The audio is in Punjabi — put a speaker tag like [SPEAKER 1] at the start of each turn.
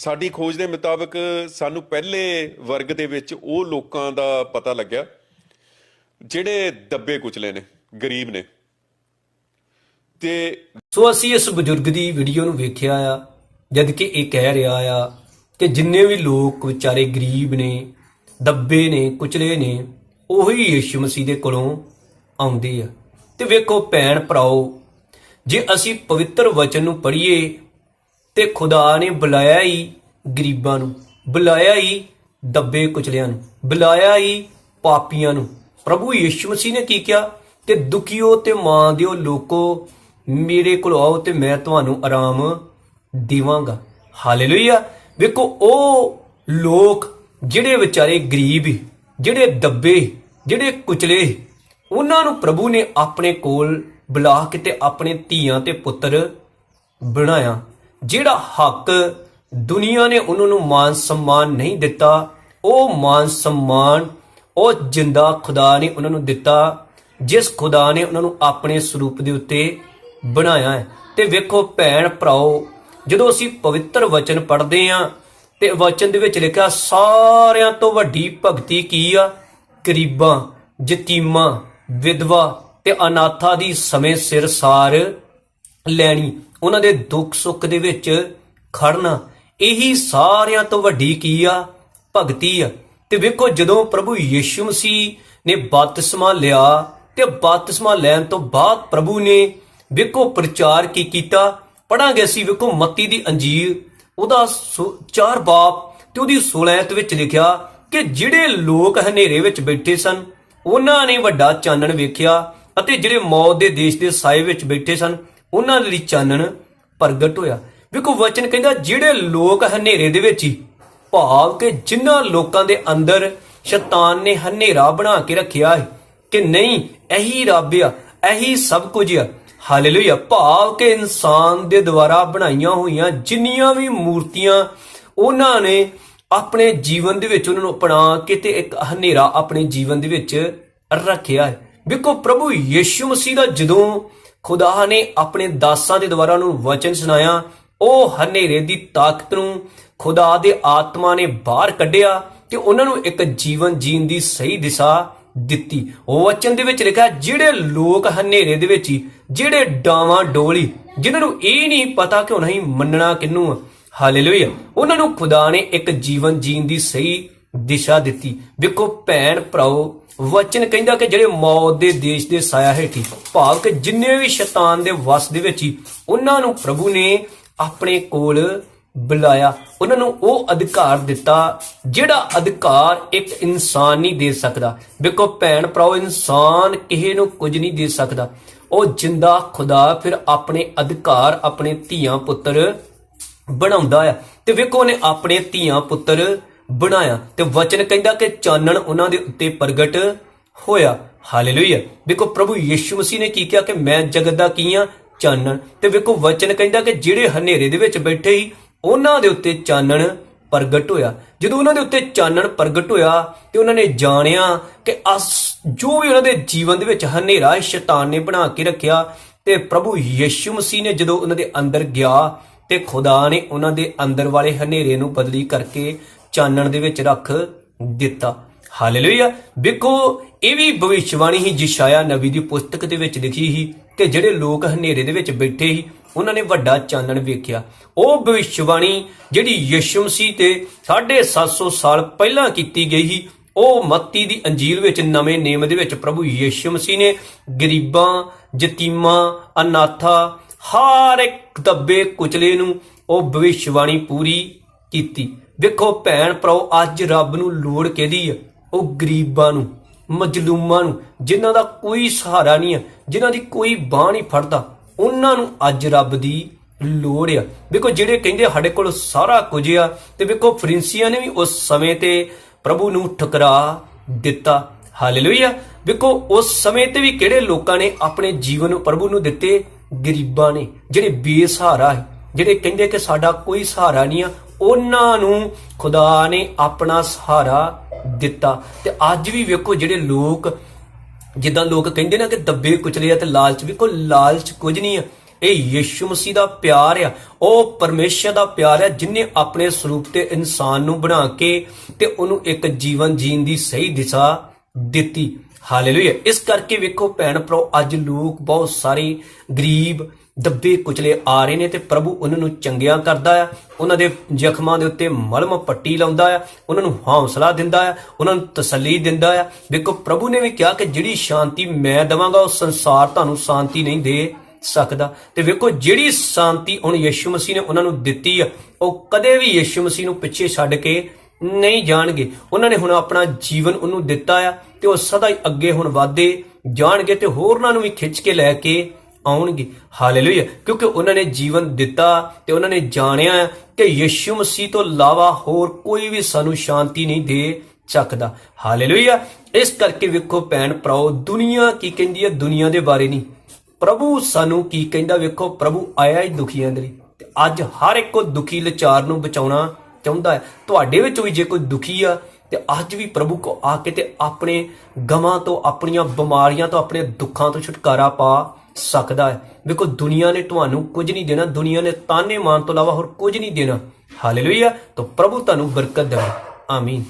[SPEAKER 1] ਸਾਡੀ ਖੋਜ ਦੇ ਮੁਤਾਬਕ ਸਾਨੂੰ ਪਹਿਲੇ ਵਰਗ ਦੇ ਵਿੱਚ ਉਹ ਲੋਕਾਂ ਦਾ ਪਤਾ ਲੱਗਿਆ, ਜਿਹੜੇ ਦੱਬੇ ਕੁਚਲੇ ਨੇ, ਗਰੀਬ ਨੇ। ਤੇ
[SPEAKER 2] ਸੋ ਅਸੀਂ ਇਸ ਬਜ਼ੁਰਗ ਦੀ ਵੀਡੀਓ ਨੂੰ ਵੇਖਿਆ ਆ, ਜਦ ਕਿ ਇਹ ਕਹਿ ਰਿਹਾ ਆ ਕਿ ਜਿੰਨੇ ਵੀ ਲੋਕ ਵਿਚਾਰੇ ਗਰੀਬ ਨੇ, ਦੱਬੇ ਨੇ, ਕੁਚਲੇ ਨੇ, ਉਹੀ ਯਿਸੂ ਮਸੀਹ ਦੇ ਕੋਲੋਂ ਆਉਂਦੇ ਆ। ਤੇ ਵੇਖੋ ਭੈਣ ਭਰਾਓ, ਜੇ ਅਸੀਂ ਪਵਿੱਤਰ ਵਚਨ ਨੂੰ ਪੜ੍ਹੀਏ ਤੇ ਖੁਦਾ ਨੇ ਬੁਲਾਇਆ ਹੀ ਗਰੀਬਾਂ ਨੂੰ, ਬੁਲਾਇਆ ਹੀ ਦੱਬੇ ਕੁਚਲਿਆਂ ਨੂੰ, ਬੁਲਾਇਆ ਹੀ ਪਾਪੀਆਂ ਨੂੰ। ਪ੍ਰਭੂ ਯਿਸੂ ਮਸੀਹ ਨੇ ਕੀ ਕਿਹਾ? ਕਿ ਦੁਖੀਓ ਤੇ ਮਾਂ ਦਿਓ ਲੋਕੋ, ਮੇਰੇ ਕੋਲ ਆਓ ਤੇ ਮੈਂ ਤੁਹਾਨੂੰ ਆਰਾਮ ਦੇਵਾਂਗਾ। ਹਾਲੇਲੂਇਆ। ਵੇਖੋ, ਉਹ ਲੋਕ ਜਿਹੜੇ ਵਿਚਾਰੇ ਗਰੀਬ ਜਿਹੜੇ ਦੱਬੇ, ਜਿਹੜੇ ਕੁਚਲੇ ਉਹਨਾਂ ਨੂੰ ਪ੍ਰਭੂ ਨੇ ਆਪਣੇ ਕੋਲ ਬੁਲਾ ਕੇ ਤੇ ਆਪਣੇ ਧੀਆਂ ਤੇ ਪੁੱਤਰ ਬਣਾਇਆ। ਜਿਹੜਾ ਹੱਕ ਦੁਨੀਆ ਨੇ ਉਹਨਾਂ ਨੂੰ ਮਾਨ ਸਨਮਾਨ ਨਹੀਂ ਦਿੱਤਾ, ਉਹ ਮਾਨ ਸਨਮਾਨ, ਉਹ ਜਿੰਦਾ ਖੁਦਾ ਨੇ ਉਹਨਾਂ ਨੂੰ ਦਿੱਤਾ, ਜਿਸ ਖੁਦਾ ਨੇ ਉਹਨਾਂ ਨੂੰ ਆਪਣੇ ਸਰੂਪ ਦੇ ਉੱਤੇ ਬਣਾਇਆ ਹੈ। ਤੇ ਵੇਖੋ ਭੈਣ ਭਰਾਓ, ਜਦੋਂ ਅਸੀਂ ਪਵਿੱਤਰ ਵਚਨ ਪੜ੍ਹਦੇ ਆਂ ਤੇ ਵਚਨ ਦੇ ਵਿੱਚ ਲਿਖਿਆ, ਸਾਰਿਆਂ ਤੋਂ ਵੱਡੀ ਭਗਤੀ ਕੀ ਆ? ਗਰੀਬਾਂ ਯਤੀਮਾਂ ਵਿਧਵਾ ਤੇ ਅਨਾਥਾ ਦੀ ਸਮੇਂ ਸਿਰ ਸਾਰ ਲੈਣੀ, ਉਹਨਾਂ ਦੇ ਦੁੱਖ ਸੁੱਖ ਦੇ ਵਿੱਚ ਖੜਨਾ, ਇਹੀ ਸਾਰਿਆਂ ਤੋਂ ਵੱਡੀ ਕੀ ਆ? ਭਗਤੀ ਆ। ਤੇ ਵੇਖੋ, ਜਦੋਂ ਪ੍ਰਭੂ ਯੀਸ਼ੂ ਮਸੀਹ ਨੇ ਬਪਤਿਸਮਾ ਲਿਆ, ਤੇ ਬਪਤਿਸਮਾ ਲੈਣ ਤੋਂ ਬਾਅਦ ਪ੍ਰਭੂ ਨੇ ਵੇਖੋ ਪ੍ਰਚਾਰ ਕੀ ਕੀਤਾ? ਪੜਾਂਗੇ ਅਸੀਂ ਵੇਖੋ ਮੱਤੀ ਦੀ ਅੰਜੀਰ, ਉਹਦਾ ਸੋ- ਚਾਰ ਬਾਪ ਤੇ ਉਹਦੀ 16 ਵਿੱਚ ਲਿਖਿਆ ਕਿ ਜਿਹੜੇ ਲੋਕ ਹਨੇਰੇ ਵਿੱਚ ਬੈਠੇ ਸਨ, ਉਹਨਾਂ ਨੇ ਵੱਡਾ ਚਾਨਣ ਵੇਖਿਆ ਅਤੇ ਜਿਹੜੇ ਮੌਤ ਦੇ ਦੇਸ਼ ਦੇ ਸਾਏ ਵਿੱਚ ਬੈਠੇ ਸਨ ਉਹਨਾਂ ਦੇ ਲਈ ਚਾਨਣ ਪ੍ਰਗਟ ਹੋਇਆ। ਵੇਖੋ, ਵਚਨ ਕਹਿੰਦਾ, ਜਿਹੜੇ ਲੋਕ ਹਨੇਰੇ ਦੇ ਵਿੱਚ ਹੀ, ਭਾਵ ਕਿ ਜਿਨ੍ਹਾਂ ਲੋਕਾਂ ਦੇ ਅੰਦਰ ਸ਼ੈਤਾਨ ਨੇ ਹਨੇਰਾ ਬਣਾ ਕੇ ਰੱਖਿਆ ਹੈ, ਕਿ ਨਹੀਂ, ਇਹੀ ਰੱਬ ਆ, ਇਹੀ ਸਭ ਕੁਝ ਆ। ਹਾਲੇਲੂਇਆ। ਭਾਵ ਕਿ ਇਨਸਾਨ ਦੇ ਦੁਆਰਾ ਬਣਾਈਆਂ ਹੋਈਆਂ ਜਿੰਨੀਆਂ ਵੀ ਮੂਰਤੀਆਂ, ਉਹਨਾਂ ਨੇ ਆਪਣੇ ਜੀਵਨ ਦੇ ਵਿੱਚ ਉਹਨਾਂ ਨੂੰ ਅਪਣਾ ਕੇ ਤੇ ਇੱਕ ਹਨੇਰਾ ਆਪਣੇ ਜੀਵਨ ਦੇ ਵਿੱਚ ਰੱਖਿਆ ਹੈ। ਵੇਖੋ, ਪ੍ਰਭੂ ਯੀਸ਼ੂ ਮਸੀਹ ਦਾ ਜਦੋਂ ਖੁਦਾ ਨੇ ਆਪਣੇ ਦਾਸਾਂ ਦੇ ਦੁਆਰਾ ਨੂੰ ਵਚਨ ਸੁਣਾਇਆ, ਉਹ ਹਨੇਰੇ ਦੀ ਤਾਕਤ ਨੂੰ ਖੁਦਾ ਦੇ ਆਤਮਾ ਨੇ ਬਾਹਰ ਕੱਢਿਆ ਤੇ ਉਹਨਾਂ ਨੂੰ ਇੱਕ ਜੀਵਨ ਜੀਣ ਦੀ ਸਹੀ ਦਿਸ਼ਾ ਦਿੱਤੀ। ਉਹ ਵਚਨ ਦੇ ਵਿੱਚ ਲਿਖਿਆ, ਜਿਹੜੇ ਲੋਕ ਹਨੇਰੇ ਦੇ ਵਿੱਚ ਹੀ ਜਿਹੜੇ ਡਾਵਾਂ ਡੋਲੀ, ਜਿਨ੍ਹਾਂ ਨੂੰ ਇਹ ਨਹੀਂ ਪਤਾ ਕਿ ਉਹਨਾਂ ਹੀ ਮੰਨਣਾ ਕਿੰਨੂੰ ਆ। ਹਾਲੇਲੂਇਆ। ਉਹਨਾਂ ਨੂੰ ਖੁਦਾ ਨੇ ਇੱਕ ਜੀਵਨ ਜੀਣ ਦੀ ਸਹੀ ਦਿਸ਼ਾ ਦਿੱਤੀ। ਵੇਖੋ ਭੈਣ ਭਰਾਓ, ਵਚਨ ਕਹਿੰਦਾ ਕਿ ਜਿਹੜੇ ਮੌਤ ਦੇ ਦੇਸ਼ ਦੇ ਸਾਇਆ ਹੇਠੀ, ਭਾਵ ਕਿ ਜਿੰਨੇ ਵੀ ਸ਼ੈਤਾਨ ਦੇ ਵਸ ਦੇ ਵਿੱਚ ਹੀ, ਉਹਨਾਂ ਨੂੰ ਪ੍ਰਭੂ ਨੇ ਆਪਣੇ ਕੋਲ ਬੁਲਾਇਆ। ਉਹਨਾਂ ਨੂੰ ਉਹ ਅਧਿਕਾਰ ਦਿੱਤਾ ਜਿਹੜਾ ਅਧਿਕਾਰ ਇੱਕ ਇਨਸਾਨ ਨਹੀਂ ਦੇ ਸਕਦਾ। ਵੇਖੋ ਭੈਣ ਭਰਾਓ, ਇਨਸਾਨ ਕਿਸੇ ਨੂੰ ਕੁਝ ਨਹੀਂ ਦੇ ਸਕਦਾ। ਉਹ ਜਿੰਦਾ ਖੁਦਾ ਫਿਰ ਆਪਣੇ ਅਧਿਕਾਰ ਆਪਣੇ ਧੀਆਂ ਪੁੱਤਰ ਬਣਾਉਂਦਾ ਆ। ਤੇ ਵੇਖੋ ਉਹਨੇ ਆਪਣੇ ਧੀਆਂ ਪੁੱਤਰ ਬਣਾਇਆ ਤੇ ਵਚਨ ਕਹਿੰਦਾ ਕਿ ਚਾਨਣ ਉਹਨਾਂ ਦੇ ਉੱਤੇ ਪ੍ਰਗਟ ਹੋਇਆ। ਹਾਲੇਲੂਇਆ ਵੇਖੋ, ਪ੍ਰਭੂ ਯੀਸ਼ੂ ਮਸੀਹ ਨੇ ਕੀ ਕਿਹਾ ਕਿ ਮੈਂ ਜਗਤ ਦਾ ਕੀ ਆ? ਚਾਨਣ। ਤੇ ਵੇਖੋ, ਵਚਨ ਕਹਿੰਦਾ ਕਿ ਜਿਹੜੇ ਹਨੇਰੇ ਦੇ ਵਿੱਚ ਬੈਠੇ ਸੀ, ਉਹਨਾਂ ਦੇ ਉੱਤੇ ਚਾਨਣ ਪ੍ਰਗਟ ਹੋਇਆ। ਜਦੋਂ ਉਹਨਾਂ ਦੇ ਉੱਤੇ ਚਾਨਣ ਪ੍ਰਗਟ ਹੋਇਆ ਤੇ ਉਹਨਾਂ ਨੇ ਜਾਣਿਆ ਕਿ ਅਸ ਜੋ ਵੀ ਉਹਨਾਂ ਦੇ ਜੀਵਨ ਦੇ ਵਿੱਚ ਹਨੇਰਾ ਸ਼ੈਤਾਨ ਨੇ ਬਣਾ ਕੇ ਰੱਖਿਆ ਤੇ ਪ੍ਰਭੂ ਯੀਸ਼ੂ ਮਸੀਹ ਨੇ ਜਦੋਂ ਉਹਨਾਂ ਦੇ ਅੰਦਰ ਗਿਆ ਤੇ ਖੁਦਾ ਨੇ ਉਹਨਾਂ ਦੇ ਅੰਦਰ ਵਾਲੇ ਹਨੇਰੇ ਨੂੰ ਬਦਲੀ ਕਰਕੇ ਚਾਨਣ ਦੇ ਵਿੱਚ ਰੱਖ ਦਿੱਤਾ। ਹਾਲੇਲੂਇਆ। ਵੇਖੋ, ਇਹ ਵੀ ਭਵਿੱਖਬਾਣੀ ਹੀ ਜਿਸ਼ਾਇਆ ਨਬੀ ਦੀ ਪੁਸਤਕ ਦੇ ਵਿੱਚ ਲਿਖੀ ਸੀ ਕਿ ਜਿਹੜੇ ਲੋਕ ਹਨੇਰੇ ਦੇ ਵਿੱਚ ਬੈਠੇ ਸੀ, ਉਹਨਾਂ ਨੇ ਵੱਡਾ ਚਾਨਣ ਵੇਖਿਆ। ਉਹ ਭਵਿੱਖਬਾਣੀ ਜਿਹੜੀ ਯਿਸੂ ਮਸੀਹ ਤੇ 750 ਸਾਲ ਪਹਿਲਾਂ ਕੀਤੀ ਗਈ ਸੀ, ਉਹ ਮੱਤੀ ਦੀ ਅੰਜੀਲ ਵਿੱਚ ਨਵੇਂ ਨੇਮ ਦੇ ਵਿੱਚ ਪ੍ਰਭੂ ਯਿਸੂ ਮਸੀਹ ਨੇ ਗਰੀਬਾਂ ਯਤੀਮਾਂ ਅਨਾਥਾ, ਹਰ ਇੱਕ ਦੱਬੇ ਕੁਚਲੇ ਨੂੰ ਉਹ ਭਵਿੱਖਬਾਣੀ ਪੂਰੀ ਕੀਤੀ। ਵੇਖੋ ਭੈਣ ਭਰਾਓ, ਅੱਜ ਰੱਬ ਨੂੰ ਲੋੜ ਕਿਹਦੀ ਆ? ਉਹ ਗਰੀਬਾਂ ਨੂੰ, ਮਜਲੂਮਾਂ ਨੂੰ, ਜਿਨ੍ਹਾਂ ਦਾ ਕੋਈ ਸਹਾਰਾ ਨਹੀਂ ਆ, ਜਿਨ੍ਹਾਂ ਦੀ ਕੋਈ ਬਾਹ ਨਹੀਂ ਫੜਦਾ। ਉਹਨਾਂ ਨੂੰ ਅੱਜ ਰੱਬ ਦੀ ਲੋੜ ਆ। ਵੇਖੋ, ਜਿਹੜੇ ਕਹਿੰਦੇ ਸਾਡੇ ਕੋਲ ਸਾਰਾ ਕੁਝ ਆ, ਤੇ ਵੇਖੋ, ਫਰਿੰਸੀਆਂ ਨੇ ਵੀ ਉਸ ਸਮੇਂ ਤੇ ਪ੍ਰਭੂ ਨੂੰ ਠੁਕਰਾ ਦਿੱਤਾ। ਹਾਲੇਲੂਇਆ। ਵੇਖੋ, ਉਸ ਸਮੇਂ ਤੇ ਵੀ ਕਿਹੜੇ ਲੋਕਾਂ ਨੇ ਆਪਣੇ ਜੀਵਨ ਨੂੰ ਪ੍ਰਭੂ ਨੂੰ ਦਿੱਤੇ? ਗਰੀਬਾਂ ਨੇ, ਜਿਹੜੇ ਬੇਸਹਾਰਾ ਹੈ ਜਿਹੜੇ ਕਹਿੰਦੇ ਕਿ ਸਾਡਾ ਕੋਈ ਸਹਾਰਾ ਨਹੀਂ ਆ ਉਹਨਾਂ ਨੂੰ ਖੁਦਾ ਨੇ ਆਪਣਾ ਸਹਾਰਾ ਦਿੱਤਾ। ਤੇ ਅੱਜ ਵੀ ਵੇਖੋ ਜਿਹੜੇ ਲੋਕ, ਜਿੱਦਾਂ ਲੋਕ ਕਹਿੰਦੇ ਨਾ ਕਿ ਦੱਬੇ ਕੁਚਲੇ ਆ ਤੇ ਲਾਲਚ ਵੀ ਕੋਈ ਲਾਲਚ ਕੁਝ ਨਹੀਂ ਆ। ਇਹ ਯਿਸੂ ਮਸੀਹ ਦਾ ਪਿਆਰ ਆ। ਉਹ ਪਰਮੇਸ਼ਰ ਦਾ ਪਿਆਰ ਆ ਜਿਨੇ ਆਪਣੇ ਸਰੂਪ ਤੇ ਇਨਸਾਨ ਨੂੰ ਬਣਾ ਕੇ ਤੇ ਉਹਨੂੰ ਇੱਕ ਜੀਵਨ ਜੀਣ ਦੀ ਸਹੀ ਦਿਸ਼ਾ ਦਿੱਤੀ। ਹਾਲੇਲੂਇਆ। ਇਸ ਕਰਕੇ ਵੇਖੋ ਭੈਣ ਭਰਾਓ, ਅੱਜ ਲੋਕ ਬਹੁਤ ਸਾਰੇ ਗਰੀਬ, ਦੱਬੇ ਕੁਚਲੇ ਆ ਰਹੇ ਨੇ ਤੇ ਪ੍ਰਭੂ ਉਹਨਾਂ ਨੂੰ ਚੰਗਿਆ ਕਰਦਾ ਆ। ਉਹਨਾਂ ਦੇ ਜ਼ਖਮਾਂ ਦੇ ਉੱਤੇ ਮਲਮ ਪੱਟੀ ਲਾਉਂਦਾ ਆ। ਉਹਨਾਂ ਨੂੰ ਹੌਸਲਾ ਦਿੰਦਾ ਆ, ਉਹਨਾਂ ਨੂੰ ਤਸੱਲੀ ਦਿੰਦਾ ਆ। ਵੇਖੋ, ਪ੍ਰਭੂ ਨੇ ਵੀ ਕਿਹਾ ਕਿ ਜਿਹੜੀ ਸ਼ਾਂਤੀ ਮੈਂ ਦਵਾਂਗਾ, ਉਹ ਸੰਸਾਰ ਤੁਹਾਨੂੰ ਸ਼ਾਂਤੀ ਨਹੀਂ ਦੇ ਸਕਦਾ। ਤੇ ਵੇਖੋ, ਜਿਹੜੀ ਸ਼ਾਂਤੀ ਹੁਣ ਯਿਸੂ ਮਸੀਹ ਨੇ ਉਹਨਾਂ ਨੂੰ ਦਿੱਤੀ ਆ, ਉਹ ਕਦੇ ਵੀ ਯਿਸੂ ਮਸੀਹ ਨੂੰ ਪਿੱਛੇ ਛੱਡ ਕੇ ਨਹੀਂ ਜਾਣਗੇ। ਉਹਨਾਂ ਨੇ ਹੁਣ ਆਪਣਾ ਜੀਵਨ ਉਹਨੂੰ ਦਿੱਤਾ ਆ। ਤੇ ਉਹ ਸਦਾ ਹੀ ਅੱਗੇ ਹੁਣ ਵਾਧੇ ਜਾਣਗੇ ਤੇ ਹੋਰਨਾਂ ਨੂੰ ਵੀ ਖਿੱਚ ਕੇ ਲੈ ਕੇ ਆਉਣਗੇ। ਹਾਲੇਲੂਇਆ। ਕਿਉਂਕਿ ਉਹਨਾਂ ਨੇ ਜੀਵਨ ਦਿੱਤਾ ਤੇ ਉਹਨਾਂ ਨੇ ਜਾਣਿਆ ਕਿ ਯਿਸੂ ਮਸੀਹ ਤੋਂ ਇਲਾਵਾ ਹੋਰ ਕੋਈ ਵੀ ਸਾਨੂੰ ਸ਼ਾਂਤੀ ਨਹੀਂ ਦੇ ਸਕਦਾ। ਹਾਲੇਲੂਇਆ। ਇਸ ਕਰਕੇ ਵੇਖੋ ਭੈਣ ਭਰਾਓ, ਦੁਨੀਆ ਕੀ ਕਹਿੰਦੀ ਹੈ? ਦੁਨੀਆ ਦੇ ਬਾਰੇ ਨਹੀਂ। ਪ੍ਰਭੂ ਸਾਨੂੰ ਕੀ ਕਹਿੰਦਾ ਵੇਖੋ? ਪ੍ਰਭੂ ਆਇਆ ਹੀ ਦੁਖੀਆਂ ਦੇ ਲਈ। ਤੇ ਅੱਜ ਹਰ ਇੱਕ ਕੋ ਦੁਖੀ ਲਚਾਰ ਨੂੰ ਬਚਾਉਣਾ ਚਾਹੁੰਦਾ ਹੈ। ਤੁਹਾਡੇ ਵਿੱਚ ਵੀ ਜੇ ਕੋਈ ਦੁਖੀ ਆ ਤੇ ਅੱਜ ਵੀ ਪ੍ਰਭੂ ਕੋ ਆ ਕੇ ਤੇ ਆਪਣੇ ਗਮਾਂ ਤੋਂ, ਆਪਣੀਆਂ ਬਿਮਾਰੀਆਂ ਤੋਂ, ਆਪਣੇ ਦੁੱਖਾਂ ਤੋਂ ਛੁਟਕਾਰਾ ਪਾ ਸਕਦਾ ਹੈ। ਵੇਖੋ, ਦੁਨੀਆ ਨੇ ਤੁਹਾਨੂੰ ਕੁਝ ਨਹੀਂ ਦੇਣਾ, ਦੁਨੀਆ ਨੇ ਤਾਨੇ ਮਾਨ ਤੋਂ ਇਲਾਵਾ ਹੋਰ ਕੁਝ ਨਹੀਂ ਦੇਣਾ। ਹਾਲੇਲੂਇਆ ਤਾਂ ਪ੍ਰਭੂ ਤੁਹਾਨੂੰ ਬਰਕਤ ਦੇਵੇ। ਆਮੀਨ